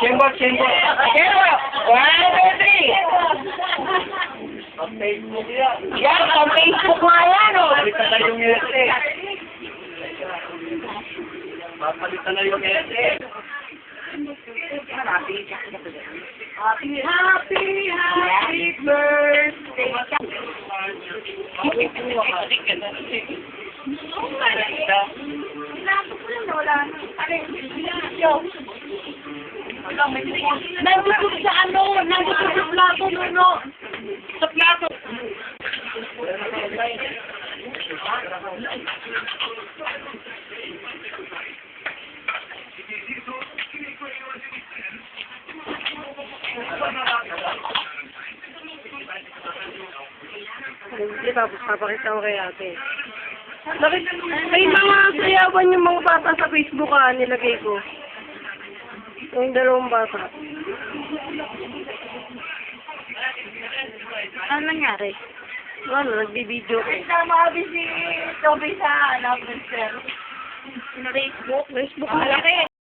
Simbo. Simbo. One, two, three. Yan, ang Facebook nga yan, oh. Palitan na yung ete. Papalitan na yung ete. Happy, happy, happy birthday. Nandito sa ano, nandito sa plato, no? Sa plato. Hindi, tapos papakita ko kay ate. May mga sayawan yung mga bata sa Facebook ah, nilagay ko. Yung dalawang bata. Ano nangyari? Ano, nagbibideo ko. Namabi si Toby sa ano, sir. Facebook. Facebook Malaki.